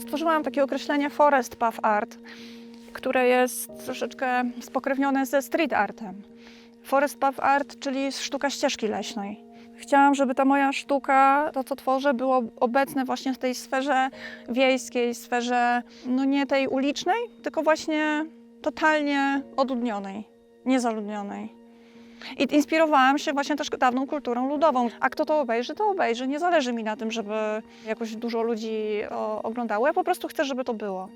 Stworzyłam takie określenie forest path art, które jest troszeczkę spokrewnione ze street artem. Forest path art, czyli sztuka ścieżki leśnej. Chciałam, żeby ta moja sztuka, to co tworzę, było obecne właśnie w tej sferze wiejskiej, sferze no nie tej ulicznej, tylko właśnie totalnie odludnionej, niezaludnionej. I inspirowałam się właśnie też dawną kulturą ludową. A kto to obejrzy, to obejrzy. Nie zależy mi na tym, żeby jakoś dużo ludzi o, oglądało. Ja po prostu chcę, żeby to było.